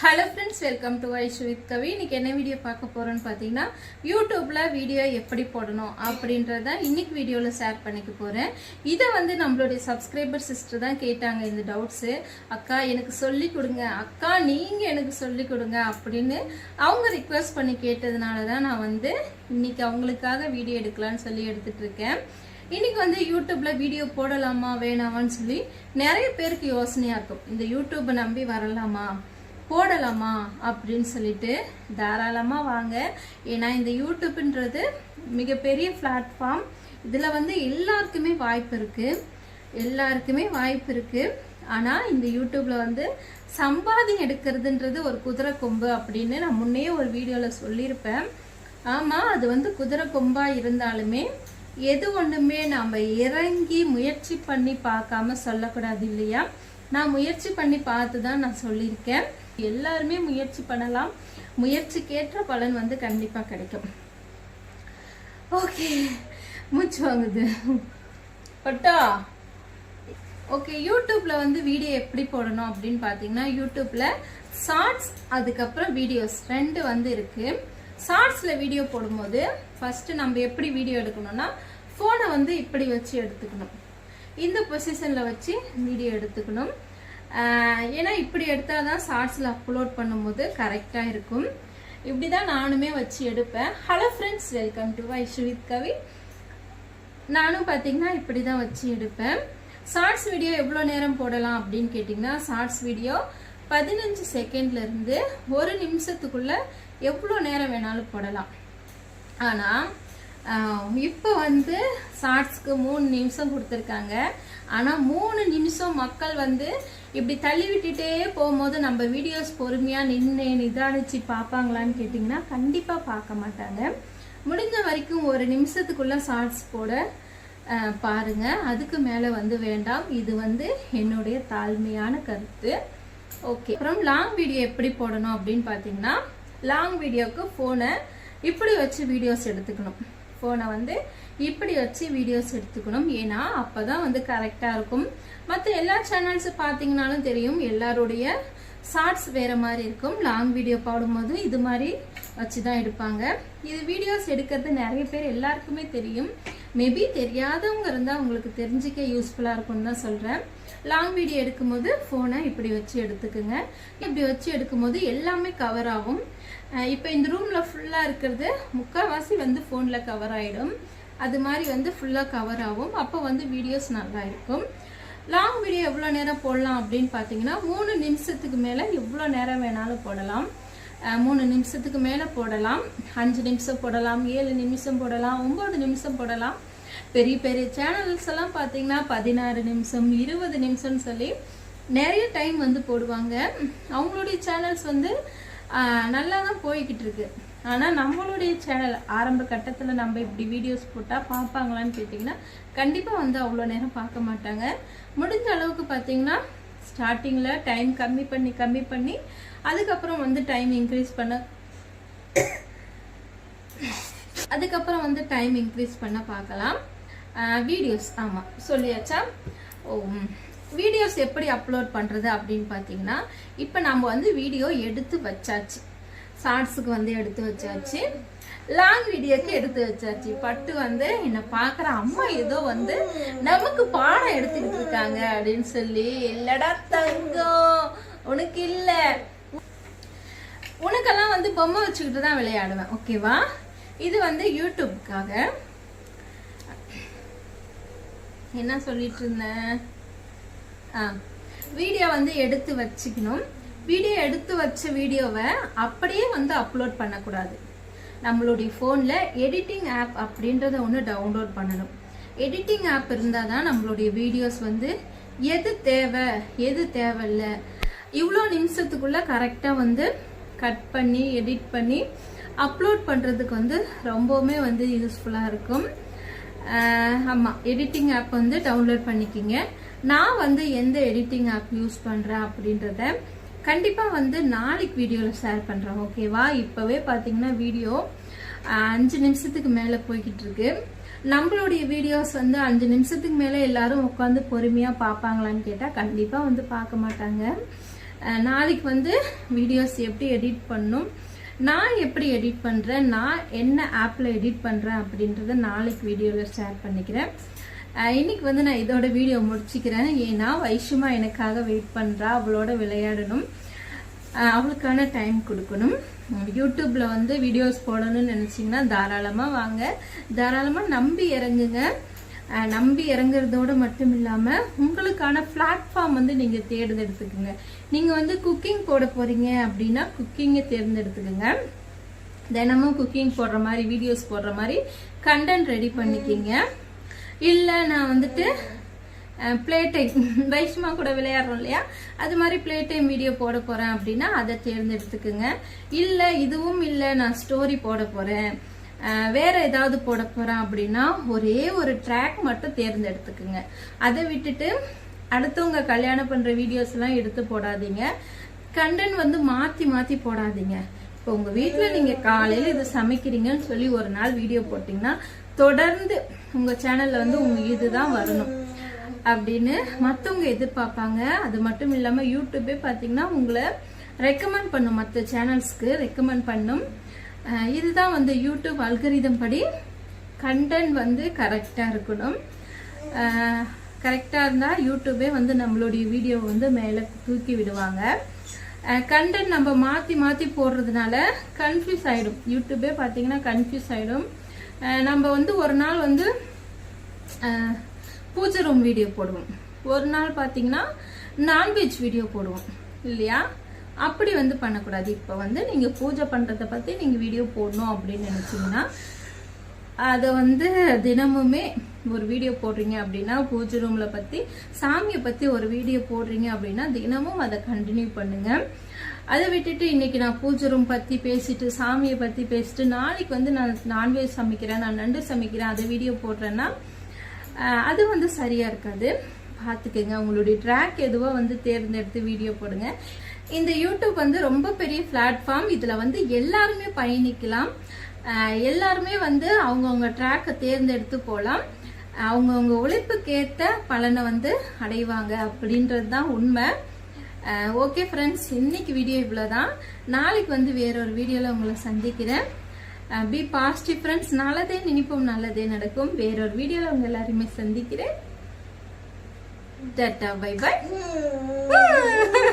Hello friends welcome to Aish with Kavi இன்னைக்கு என்ன video பார்க்க போகிறோன்னு பார்த்தீங்கன்னா யூடியூப்பில் வீடியோ எப்படி போடணும் அப்படின்றத இன்னைக்கு வீடியோவில் ஷேர் பண்ணிக்க போகிறேன் இதை வந்து நம்மளுடைய சப்ஸ்கிரைபர் சிஸ்டர் தான் கேட்டாங்க இந்த டவுட்ஸு அக்கா எனக்கு சொல்லி கொடுங்க. அக்கா நீங்கள் எனக்கு சொல்லி கொடுங்க அப்படின்னு அவங்க ரிக்வெஸ்ட் பண்ணி கேட்டதுனால தான் நான் வந்து இன்னைக்கு அவங்களுக்காக வீடியோ எடுக்கலாம்னு சொல்லி எடுத்துகிட்ருக்கேன் இன்றைக்கி வந்து யூடியூப்பில் வீடியோ போடலாமா வேணாமான்னு சொல்லி நிறைய பேருக்கு யோசனையாக இருக்கும். இந்த யூடியூப்பை நம்பி வரலாமா? போடலாமா அப்படின்னு சொல்லிட்டு தாராளமாக வாங்க. ஏன்னா இந்த யூடியூப்ன்றது மிகப்பெரிய பிளாட்ஃபார்ம் இதில் வந்து எல்லாருக்குமே வாய்ப்பு இருக்குது எல்லாருக்குமே வாய்ப்பு இருக்குது ஆனால் இந்த யூடியூப்பில் வந்து சம்பாதி எடுக்கிறதுன்றது ஒரு குதிரை கொம்பு அப்படின்னு நான் முன்னே ஒரு வீடியோவில் சொல்லியிருப்பேன். ஆமாம் அது வந்து குதிரை கொம்பாக இருந்தாலுமே எது ஒன்றுமே நாம் இறங்கி முயற்சி பண்ணி பார்க்காம சொல்லக்கூடாது இல்லையா? நான் முயற்சி பண்ணி பார்த்து தான் நான் சொல்லியிருக்கேன். எல்லாருமே முயற்சி பண்ணலாம். முயற்சிக்கேற்ற பலன் வந்து கண்டிப்பாக கிடைக்கும். ஓகே மூச்சு வாங்குது. பட்டா ஓகே யூடியூப்பில் வந்து வீடியோ எப்படி போடணும் அப்படின்னு பார்த்தீங்கன்னா யூடியூப்பில் ஷார்ட்ஸ் அதுக்கப்புறம் வீடியோஸ் ரெண்டு வந்து இருக்குது ஷார்ட்ஸில் வீடியோ போடும்போது ஃபஸ்ட்டு நம்ம எப்படி வீடியோ எடுக்கணும்னா ஃபோனை வந்து இப்படி வச்சு எடுத்துக்கணும். இந்த பொசிஷனில் வச்சு வீடியோ எடுத்துக்கணும். ஏன்னா இப்படி எடுத்தால் தான் ஷார்ட்ஸில் அப்லோட் பண்ணும்போது கரெக்டாக இருக்கும். இப்படி தான் நானுமே வச்சு எடுப்பேன். ஹலோ ஃப்ரெண்ட்ஸ் வெல்கம் டு வை வித் கவி நானும் பார்த்தீங்கன்னா இப்படி தான் வச்சு எடுப்பேன். ஷார்ட்ஸ் வீடியோ எவ்வளோ நேரம் போடலாம் அப்படின்னு கேட்டிங்கன்னா ஷார்ட்ஸ் வீடியோ பதினஞ்சு செகண்ட்லேருந்து ஒரு நிமிஷத்துக்குள்ளே எவ்வளோ நேரம் வேணாலும் போடலாம். ஆனால் இப்போ வந்து ஷார்ட்ஸ்க்கு மூணு நிமிஷம் கொடுத்துருக்காங்க. ஆனால் மூணு நிமிஷம் மக்கள் வந்து இப்படி தள்ளி விட்டுட்டே போகும்போது நம்ம வீடியோஸ் பொறுமையாக நின்று நிதானிச்சு பார்ப்பாங்களான்னு கேட்டிங்கன்னா கண்டிப்பாக பார்க்க மாட்டாங்க. முடிஞ்ச வரைக்கும் ஒரு நிமிஷத்துக்குள்ளே ஷார்ட்ஸ் போட பாருங்கள் அதுக்கு மேலே வந்து வேண்டாம். இது வந்து என்னுடைய தாழ்மையான கருத்து. ஓகே. அப்புறம் லாங் வீடியோ எப்படி போடணும் அப்படின்னு பார்த்தீங்கன்னா லாங் வீடியோவுக்கு ஃபோனை இப்படி வச்சு வீடியோஸ் எடுத்துக்கணும். ஃபோனை வந்து இப்படி வச்சு வீடியோஸ் எடுத்துக்கணும். ஏன்னா அப்பதான் வந்து கரெக்டாக இருக்கும். மற்ற எல்லா சேனல்ஸும் பார்த்தீங்கனாலும் தெரியும். எல்லாருடைய ஷார்ட்ஸ் வேறு மாதிரி இருக்கும். லாங் வீடியோ பாடும்போது இது மாதிரி வச்சு தான் எடுப்பாங்க. இது வீடியோஸ் எடுக்கிறது நிறைய பேர் எல்லாருக்குமே தெரியும். மேபி தெரியாதவங்க இருந்தால் உங்களுக்கு தெரிஞ்சிக்க யூஸ்ஃபுல்லாக இருக்கும்னு தான் சொல்கிறேன் லாங் வீடியோ எடுக்கும்போது ஃபோனை இப்படி வச்சு எடுத்துக்குங்க. இப்படி வச்சு எடுக்கும்போது எல்லாமே கவர் ஆகும். இப்போ இந்த ரூமில் ஃபுல்லாக இருக்கிறது முக்கால்வாசி வந்து ஃபோனில் கவர் ஆகிடும் அது மாதிரி வந்து ஃபுல்லாக கவர் ஆகும். அப்போ வந்து வீடியோஸ் நல்லா இருக்கும். லாங் வீடியோ எவ்வளோ நேரம் போடலாம் அப்படின்னு பார்த்தீங்கன்னா மூணு நிமிஷத்துக்கு மேலே எவ்வளோ நேரம் வேணாலும் போடலாம். மூணு நிமிஷத்துக்கு மேலே போடலாம். அஞ்சு நிமிஷம் போடலாம். ஏழு நிமிஷம் போடலாம். ஒம்பது நிமிஷம் போடலாம். பெரிய பெரிய சேனல்ஸ் எல்லாம் பார்த்தீங்கன்னா பதினாறு நிமிஷம் இருபது நிமிஷம்னு சொல்லி நிறைய டைம் வந்து போடுவாங்க. அவங்களுடைய சேனல்ஸ் வந்து நல்லா தான் போய்கிட்டு இருக்கு. ஆனால் நம்மளுடைய சேனல் ஆரம்ப கட்டத்தில் நம்ம இப்படி வீடியோஸ் போட்டால் பார்ப்பாங்களான்னு கேட்டிங்கன்னா கண்டிப்பாக வந்து அவ்வளோ நேரம் பார்க்க மாட்டாங்க. முடிஞ்ச அளவுக்கு பார்த்தீங்கன்னா ஸ்டார்டிங்கில் டைம் கம்மி பண்ணி கம்மி பண்ணி அதுக்கப்புறம் வந்து டைம் இன்க்ரீஸ் பண்ண அதுக்கப்புறம் வந்து டைம் இன்க்ரீஸ் பண்ண பார்க்கலாம். வீடியோஸ் ஆமாம் சொல்லியாச்சா? ஓ வீடியோஸ் எப்படி அப்லோட் பண்ணுறது அப்படின்னு பார்த்தீங்கன்னா இப்போ நம்ம வந்து வீடியோ எடுத்து வச்சாச்சு. ஷார்ட்ஸுக்கு வந்து எடுத்து வச்சாச்சு. லாங் வீடியோக்கு எடுத்து வச்சாச்சு. பட்டு வந்து என்னை பார்க்குற அம்மா ஏதோ வந்து நமக்கு பாடம் எடுத்துக்கிட்டு இருக்காங்க அப்படின்னு சொல்லி இல்லடா தங்கம் உனக்கு இல்லை. உனக்கெல்லாம் வந்து பொம்மை வச்சுக்கிட்டு தான் விளையாடுவேன். ஓகேவா இது வந்து யூடியூப்காக என்ன சொல்லிட்டு இருந்தேன்? ஆ வீடியோ வந்து எடுத்து வச்சுக்கணும். வீடியோ எடுத்து வச்ச வீடியோவை அப்படியே வந்து அப்லோட் பண்ணக்கூடாது. நம்மளுடைய ஃபோனில் எடிட்டிங் ஆப் அப்படின்றத ஒன்று டவுன்லோட் பண்ணணும். எடிட்டிங் ஆப் இருந்தால் தான் நம்மளுடைய வீடியோஸ் வந்து எது தேவை எது தேவையில்லை. இவ்வளோ நிமிஷத்துக்குள்ளே கரெக்டாக வந்து கட் பண்ணி எடிட் பண்ணி அப்லோட் பண்ணுறதுக்கு வந்து ரொம்பவுமே வந்து யூஸ்ஃபுல்லாக இருக்கும். ஆமாம் எடிட்டிங் ஆப் வந்து டவுன்லோட் பண்ணிக்கிங்க. நான் வந்து எந்த எடிட்டிங் ஆப் யூஸ் பண்ணுறேன் அப்படின்றத கண்டிப்பாக வந்து நாளைக்கு வீடியோவில் ஷேர் பண்ணுறேன் ஓகேவா இப்போவே பார்த்தீங்கன்னா வீடியோ அஞ்சு நிமிஷத்துக்கு மேலே போய்கிட்டு இருக்கு. நம்மளுடைய வீடியோஸ் வந்து அஞ்சு நிமிஷத்துக்கு மேலே எல்லாரும் உட்காந்து பொறுமையாக பார்ப்பாங்களான்னு கேட்டால் கண்டிப்பாக வந்து பார்க்க மாட்டாங்க. நாளைக்கு வந்து வீடியோஸ் எப்படி எடிட் பண்ணும் நான் எப்படி எடிட் பண்ணுறேன் நான் என்ன ஆப்பில் எடிட் பண்ணுறேன் அப்படின்றத நாளைக்கு வீடியோவில் ஷேர் பண்ணிக்கிறேன். இன்னைக்கு வந்து நான் இதோட வீடியோ முடிச்சுக்கிறேன். ஏன்னா வைஷுமா எனக்காக வெயிட் பண்ணுறா அவளோட விளையாடணும். அவளுக்கான டைம் கொடுக்கணும். யூடியூப்ல வந்து வீடியோஸ் போடணும்னு நினைச்சீங்கன்னா தாராளமா வாங்க. தாராளமா நம்பி இறங்குங்க. நம்பி இறங்குறதோட மட்டும் இல்லாமல் உங்களுக்கான பிளாட்ஃபார்ம் வந்து நீங்கள் தேர்ந்தெடுத்துக்குங்க. நீங்கள் வந்து குக்கிங் போட போகிறீங்க அப்படின்னா குக்கிங்கை தேர்ந்தெடுத்துக்குங்க. தினமும் குக்கிங் போடுற மாதிரி வீடியோஸ் போடுற மாதிரி கண்டென்ட் ரெடி பண்ணிக்கிங்க. இல்லை நான் வந்துட்டு ப்ளே டைம் வைஷ்மா கூட விளையாடுறோம் இல்லையா? அது மாதிரி ப்ளே டைம் வீடியோ போட போகிறேன் அப்படின்னா அதை தேர்ந்தெடுத்துக்குங்க. இல்லை இதுவும் இல்லை நான் ஸ்டோரி போட போகிறேன் வேற ஏதாவது போட போகிறேன் அப்படின்னா ஒரே ஒரு ட்ராக் மட்டும் தேர்ந்தெடுத்துக்குங்க. அதை விட்டுட்டு அடுத்தவங்க கல்யாணம் பண்ணுற வீடியோஸ்லாம் எடுத்து போடாதீங்க. கண்டென்ட் வந்து மாற்றி மாற்றி போடாதீங்க. இப்போ உங்கள் வீட்டில் நீங்கள் காலையில் இது சமைக்கிறீங்கன்னு சொல்லி ஒரு நாள் வீடியோ போட்டிங்கன்னா தொடர்ந்து உங்கள் சேனலில் வந்து உங்கள் இதுதான் வரணும். அப்படின்னு மற்றவங்க எதிர்பார்ப்பாங்க. அது மட்டும் இல்லாமல் யூடியூபே பார்த்தீங்கன்னா உங்களை ரெக்கமெண்ட் பண்ணும் மற்ற சேனல்ஸ்க்கு ரெக்கமெண்ட் பண்ணும். இதுதான் வந்து யூடியூப் அல்கரிதம் படி கண்டென்ட் வந்து கரெக்டாக இருக்கணும். கரெக்டாக இருந்தால் யூடியூபே வந்து நம்மளுடைய வீடியோ வந்து மேலே தூக்கி விடுவாங்க. கண்டென்ட் நம்ம மாற்றி மாற்றி போடுறதுனால கன்ஃபியூஸ் ஆகிடும் யூடியூபே பார்த்தீங்கன்னா கன்ஃபியூஸ் ஆகிடும் நம்ம வந்து ஒரு நாள் வந்து பூஜை ரூம் வீடியோ போடுவோம். ஒரு நாள் பார்த்தீங்கன்னா நான்வெஜ் வீடியோ போடுவோம். இல்லையா? அப்படி வந்து பண்ணக்கூடாது. இப்போ வந்து நீங்கள் பூஜை பண்ணுறதை பற்றி நீங்கள் வீடியோ போடணும் அப்படின்னு நினச்சிங்கன்னா அதை வந்து தினமுமே ஒரு வீடியோ போடுறீங்க அப்படின்னா பூஜை ரூம்ல பத்தி சாமியை பத்தி ஒரு வீடியோ போடுறீங்க அப்படின்னா தினமும் அதை கண்டினியூ பண்ணுங்க. அதை விட்டுட்டு இன்னைக்கு நான் பூஜை ரூம் பத்தி பேசிட்டு சாமியை பத்தி பேசிட்டு நாளைக்கு வந்து நான் நான்வெஜ் சமைக்கிறேன் நான் நண்டு சமைக்கிறேன் அதை வீடியோ போடுறேன்னா அது வந்து சரியா இருக்காது. பார்த்துக்கோங்க உங்களுடைய ட்ராக் எதுவோ வந்து தேர்ந்தெடுத்து வீடியோ போடுங்க. இந்த யூடியூப் வந்து ரொம்ப பெரிய பிளாட்ஃபார்ம் இதில் வந்து எல்லாருமே பயணிக்கலாம். எல்லாருமே வந்து அவங்கவுங்க ட்ராக்கை தேர்ந்தெடுத்து போகலாம் அவங்கவுங்க உழைப்புக்கேற்ற பலனை வந்து அடைவாங்க அப்படின்றது தான் உண்மை ஓகே ஃப்ரெண்ட்ஸ் இன்னைக்கு வீடியோ இவ்வளோதான் நாளைக்கு வந்து வேறொரு வீடியோவில் உங்களை சந்திக்கிறேன். பி பாசிட்டிவ் ஃப்ரெண்ட்ஸ் நல்லதே நினைப்போம் நல்லதே நடக்கும். வேறொரு வீடியோவில் உங்க எல்லாருமே சந்திக்கிறேன். Tata bye by